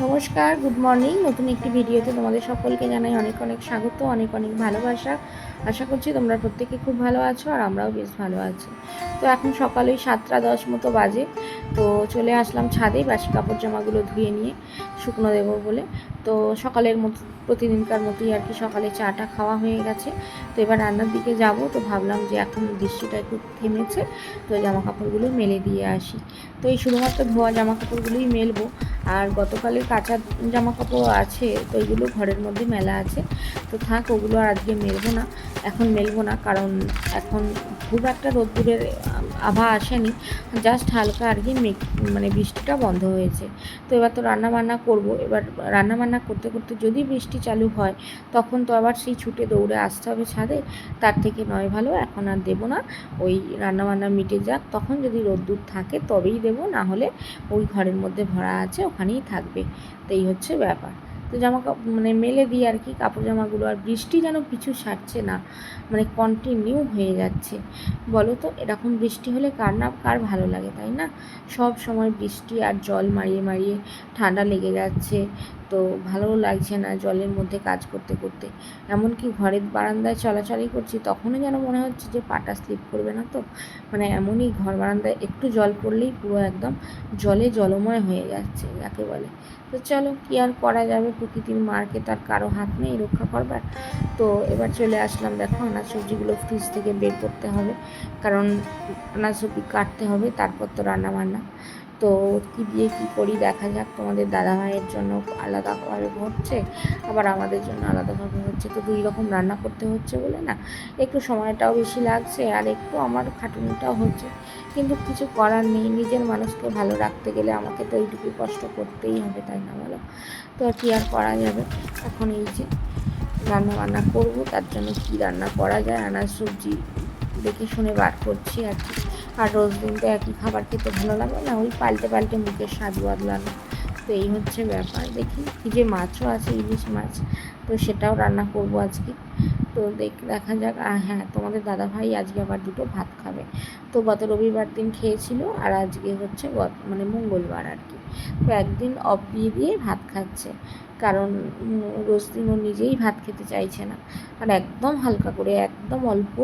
নমস্কার good morning নতুন একটি ভিডিওতে তোমাদের সকলকে জানাই অনেক অনেক স্বাগত, অনেক অনেক ভালোবাসা। আশা করছি তোমরা প্রত্যেকে খুব ভালো আছো আর আমরাও বেশ ভালো আছি। তো এখন সকাল ওই সাতটা দশ মতো বাজে, তো চলে আসলাম ছাদে বাসি কাপড় জামাগুলো ধুয়ে নিয়ে। শুকনো দেবো বলে। তো সকালের মতো, প্রতিদিনকার মতোই আর কি সকালে চাটা খাওয়া হয়ে গেছে। তো এবার রান্নার দিকে যাব। তো ভাবলাম যে এখন বৃষ্টিটা একটু থেমেছে, তো জামা কাপড়গুলো মেলে দিয়ে আসি। তো এই শুধুমাত্র ধোয়া জামা কাপড়গুলোই মেলবো। আর গতকালের কাঁচা জামা কাপড় আছে, তো ওইগুলো ঘরের মধ্যে মেলা আছে। তো থাক, ওগুলো আর আজকে মেলবো না। এখন মেলবো না, কারণ এখন খুব একটা রোদ্দুরের আভা আসেনি জাস্ট হালকা আর কি মেঘ মানে বৃষ্টিটা বন্ধ হয়েছে। তো এবার তো রান্না বান্না করব, এবার রান্না বান্না করতে করতে যদি বৃষ্টি চালু হয়, তখন তো আবার সেই ছুটে দৌড়ে আসতে হবে ছাদে, তার থেকে নয় ভালো, এখন আর দেবো না, ওই রান্না বান্না মিটে যাক, তখন যদি রোদ্দুর থাকে তবেই দেবো, না হলে ওই ঘরের মধ্যে ভরা আছে, ওখানেই থাকবে, তো এই হচ্ছে ব্যাপার। তো জামা মানে মেলে দিই আর কি কাপড় জামাগুলো আর বৃষ্টি যেন পিছু ছাড়ছে না মানে কন্টিনিউ হয়ে যাচ্ছে। বলো তো, এরকম বৃষ্টি হলে কার না, কার ভালো লাগে, তাই না? সব সময় বৃষ্টি আর জল মারিয়ে মারিয়ে ঠান্ডা লেগে যাচ্ছে, তো ভালোও লাগছে না জলের মধ্যে কাজ করতে করতে। এমনকি ঘরের বারান্দায় চলাচলই করছি, তখনও যেন মনে হচ্ছে যে পাটা স্লিপ করবে না তো। মানে এমনই ঘর বারান্দায় একটু জল পড়লেই পুরো একদম জলে জলময় হয়ে যাচ্ছে, যাকে বলে। তো চলো, কী আর করা যাবে? প্রকৃতির মারকে তার কারও হাত নেই রক্ষা করবার। তো এবার চলে আসলাম, দেখো আনাজ সবজিগুলো ফ্রিজ থেকে বের করতে হবে। কারণ আনাজ সবজি কাটতে হবে, তারপর তো রান্না বান্না তো কী দিয়ে কী করি দেখা যাক, তোমাদের দাদা ভাইয়ের জন্য আলাদাভাবে হচ্ছে, আবার আমাদের জন্য আলাদাভাবে হচ্ছে। তো দুই রকম রান্না করতে হচ্ছে বলে না, একটু সময়টাও বেশি লাগছে আর একটু আমার খাটুনিটাও হচ্ছে। কিন্তু কিছু করার নেই, নিজের মানুষকে ভালো রাখতে গেলে আমাকে তো এইটুকু কষ্ট করতেই হবে, তাই না বলো? তো কি আর করা যাবে? এখন এই যে রান্না বান্না করব, তার জন্য কী রান্না করা যায়? আনাজ সবজি দেখে শুনে বার করছি আর কি। আর রোজ দিন তো একই খাবার খেতে ভালো লাগে না, ওই পাল্টে পাল্টে মুখের স্বাদ বদলানো। তো এই হচ্ছে ব্যাপার, দেখি কি যে মাছও আছে, ইলিশ মাছ, তো সেটাও রান্না করব আজকে। তো দেখ, দেখা যাক, আর হ্যাঁ তোমাদের দাদা ভাই আজকে আবার দুটো ভাত খাবে। তো গত রবিবার দিন খেয়েছিল, আর আজকে হচ্ছে মানে মঙ্গলবার আর কি। তো একদিন অফ দিয়ে দিয়ে ভাত খাচ্ছে। কারণ উম, রোজ দিন ও নিজেই ভাত খেতে চাইছে না। আর একদম হালকা করে একদম অল্প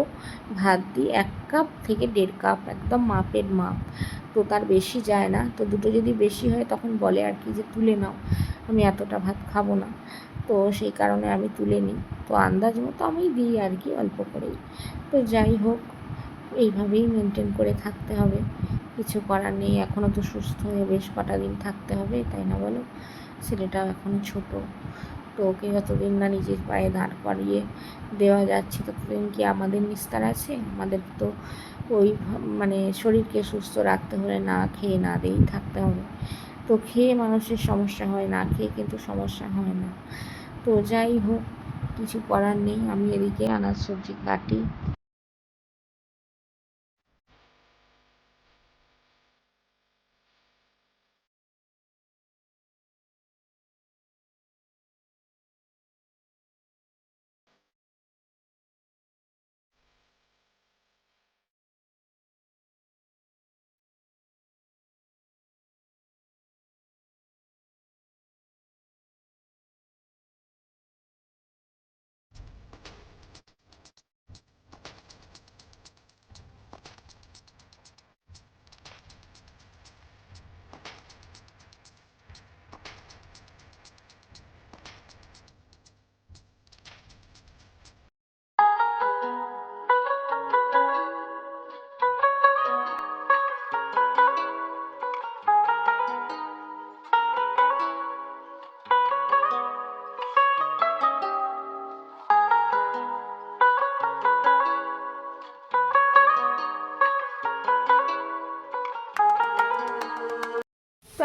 ভাত দিই এক কাপ থেকে দেড় কাপ একদম মাপের মাপ। তো তার বেশি যায় না। তো দুটো যদি বেশি হয় তখন বলে আর কি যে তুলে নাও আমি এতটা ভাত খাব না। তো সেই কারণে আমি তুলে নিই। তো আন্দাজ মতো আমি দিই আর কি অল্প করেই। তো যাই হোক এইভাবেই মেনটেন করে থাকতে হবে। কিছু করার নেই এখনও তো সুস্থ হয়ে বেশ কটা দিন থাকতে হবে, তাই না বলো? ছেলেটাও এখনও ছোট। তো ওকে যতদিন না নিজের পায়ে দাঁড় করিয়ে দেওয়া যাচ্ছে, ততদিন কি আমাদের নিস্তার আছে? আমাদের তো ওই মানে শরীরকে সুস্থ রাখতে হলে না খেয়ে না দিয়েই থাকতে হবে। তো খেয়ে মানুষের সমস্যা হয়, না খেয়ে কিন্তু সমস্যা হয় না। তো যাই হোক, কিছু করার নেই, আমি এদিকে আনাজ সবজি কাটি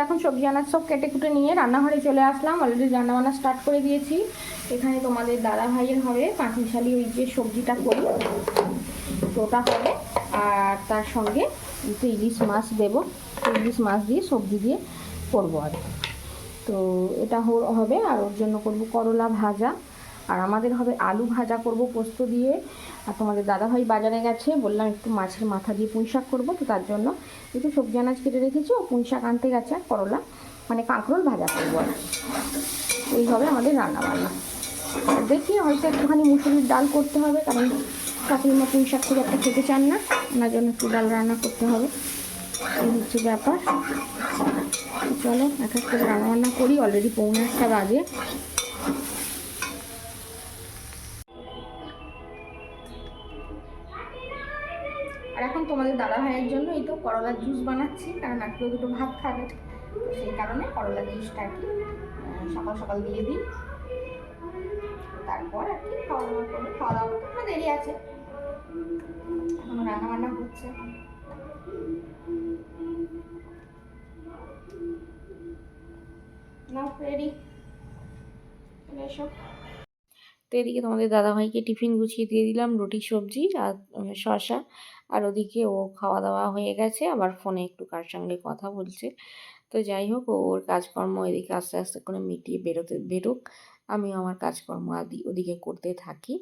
এখন সবজি আনাজ সব কেটে কুটে নিয়ে রান্নাঘরে চলে আসলাম। অলরেডি রান্নাবান্না স্টার্ট করে দিয়েছি। এখানে তোমাদের দাদা ভাইয়ের হবে পাঁচিশালি ওই যে সবজিটা করি ওটা হবে। আর তার সঙ্গে একটু ইলিশ মাছ দেবো। ইলিশ মাছ দিয়ে সবজি দিয়ে করব আর। তো এটা হবে। আর ওর জন্য করব করলা ভাজা। আর আমাদের হবে আলু ভাজা করব পোস্ত দিয়ে। আর তোমাদের দাদাভাই বাজারে গেছে, বললাম একটু মাছের মাথা দিয়ে পুঁই শাক করব তো তার জন্য। একটু সবজি আনাজ কেটে রেখেছি, ও পুঁই শাক আনতে গেছে আর করলা মানে কাঁকরোল ভাজা করব আর এই হবে আমাদের রান্না বান্না দেখি হয়তো একটুখানি মুসুরির ডাল করতে হবে, কারণ শাশুড়ি মা পুঁই শাক খুব একটা খেতে চান না, ওনার জন্য একটু ডাল রান্না করতে হবে। এই হচ্ছে ব্যাপার। চলো, এক এক করে রান্না বান্না করি অলরেডি পৌনে একটা বাজে। তোমাদের দাদা ভাইয়ের জন্য এই তো করলার জুস বানাচ্ছি, কারণ আজকেও দুটো ভাত খাবে। সেই কারণে করলার জুসটা আর কি সকাল সকাল দিয়ে দিই। তারপর আর কি খাওয়া দাওয়া করব। খাওয়া দাওয়া দেরি আছে। এখনও রান্না বান্না হচ্ছে তো এদিকে তোমাদের দাদাভাইকে টিফিন গুছিয়ে দিয়ে দিলাম, রুটি, সবজি আর শসা। আর ওদিকে ও খাওয়া দাওয়া হয়ে গেছে, আবার ফোনে একটু কার সঙ্গে কথা বলছে। তো যাই হোক ওর কাজকর্ম এদিকে আস্তে আস্তে করে মিটিয়ে বেরোতে, বেরোক। আমিও আমার কাজকর্ম আদি ওদিকে করতে থাকি।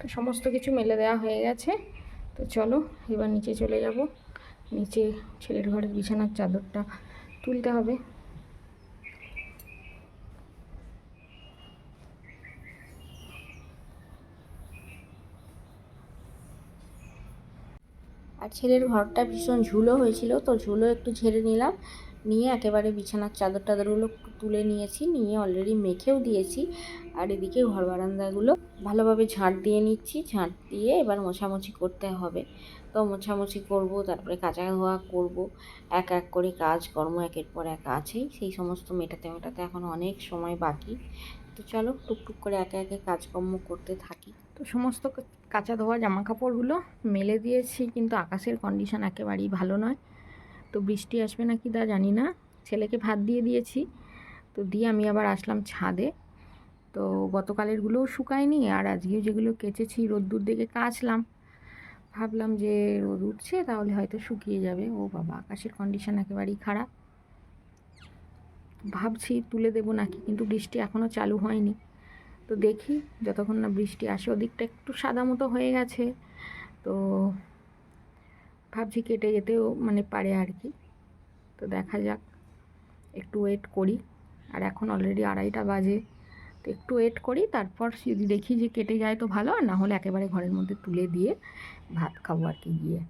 তো সমস্ত কিছু মেলে দেওয়া হয়ে গেছে। তো চলো, এবার নিচে চলে যাব। নিচে ছেলের ঘরের বিছানার চাদরটা তুলতে হবে। আর ছেলের ঘরটা ভীষণ ঝুলো হয়েছিল তো ঝুলো একটু ঝেড়ে নিলাম। নিয়ে একেবারে বিছানার চাদর টাদরগুলো তুলে নিয়েছি, নিয়ে অলরেডি মেখেও দিয়েছি। আর এদিকে ঘর বারান্দাগুলো ভালোভাবে ঝাঁট দিয়ে নিচ্ছি, ঝাঁট দিয়ে এবার মোছামুছি করতে হবে। তো মোছামুছি করব, তারপরে কাঁচা ধোয়া করব, এক এক করে কাজ, কর্ম একের পর এক আছেই। সেই সমস্ত মেটাতে মেটাতে এখন অনেক সময় বাকি। তো চলো টুকটুক করে একে একে কাজকর্ম করতে থাকি। তো সমস্ত কাঁচা ধোয়া জামা কাপড়গুলো মেলে দিয়েছি, কিন্তু আকাশের কন্ডিশন একেবারেই ভালো নয়। তো বৃষ্টি আসবে নাকি তা জানি না। ছেলেকে ভাত দিয়ে দিয়েছি। তো দিয়ে আমি আবার আসলাম ছাদে। তো গতকালেরগুলোও শুকায়নি আর আজকেও যেগুলো কেচেছি রোদ্দুর দিকে কাচলাম। ভাবলাম যে রোদ উঠছে তাহলে হয়তো শুকিয়ে যাবে। ও বাবা, আকাশের কন্ডিশন একেবারেই খারাপ। ভাবছি তুলে দেবো নাকি, কিন্তু বৃষ্টি এখনও চালু হয়নি। তো দেখি, যতক্ষণ না বৃষ্টি আসে, ওদিকটা একটু সাদা মতো হয়ে গেছে। তো ভাবছি কেটে যেতেও মানে পারে আর কি। তো দেখা যাক, একটু ওয়েট করি। আর এখন অলরেডি আড়াইটা বাজে। তো একটু ওয়েট করি, তারপর যদি দেখি যে কেটে যায় তো ভালো। আর না হলে একেবারে ঘরের মধ্যে তুলে দিয়ে ভাত খাব আর কি গিয়ে।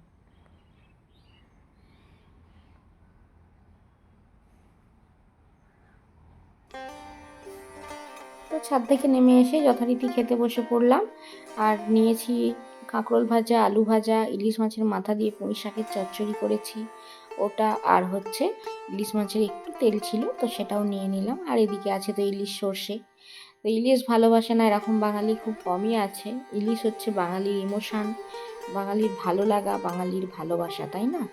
তো ছাদ থেকে নেমে এসে যথারীতি খেতে বসে পড়লাম। আর নিয়েছি কাঁকরোল ভাজা, আলু ভাজা, ইলিশ মাছের মাথা দিয়ে পুঁই শাকের চচ্চড়ি করেছি। ওটা আর হচ্ছে ইলিশ মাছের একটু তেল ছিল, তো সেটাও নিয়ে নিলাম। আর এদিকে আছে তো ইলিশ সর্ষে। তো ইলিশ ভালোবাসে না, এরকম বাঙালি খুব কমই আছে। ইলিশ হচ্ছে বাঙালির ইমোশান, বাঙালির ভালো লাগা, বাঙালির ভালোবাসা, তাই না?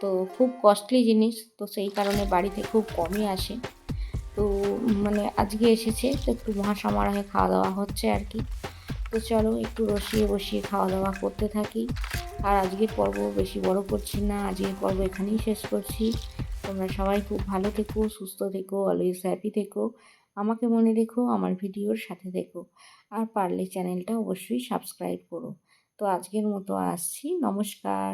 তো খুব কস্টলি জিনিস, তো সেই কারণে বাড়িতে খুব কমই আসে। তো মানে আজকে এসেছে, তো একটু মহাসমারোহে খাওয়া দাওয়া হচ্ছে আর কি। তো চলো একটু রসিয়ে বসিয়ে খাওয়া দাওয়া করতে থাকি। আর আজকের পর্ব বেশি বড় করছি না, আজকের পর্ব এখানেই শেষ করছি। তোমরা সবাই খুব ভালো থেকো, সুস্থ থেকো অলওয়েজ হ্যাপি থেকো। আমাকে মনে রেখো, আমার ভিডিওর সাথে দেখো আর পারলে চ্যানেলটা অবশ্যই সাবস্ক্রাইব করো। তো আজকের মতো আসছি, নমস্কার।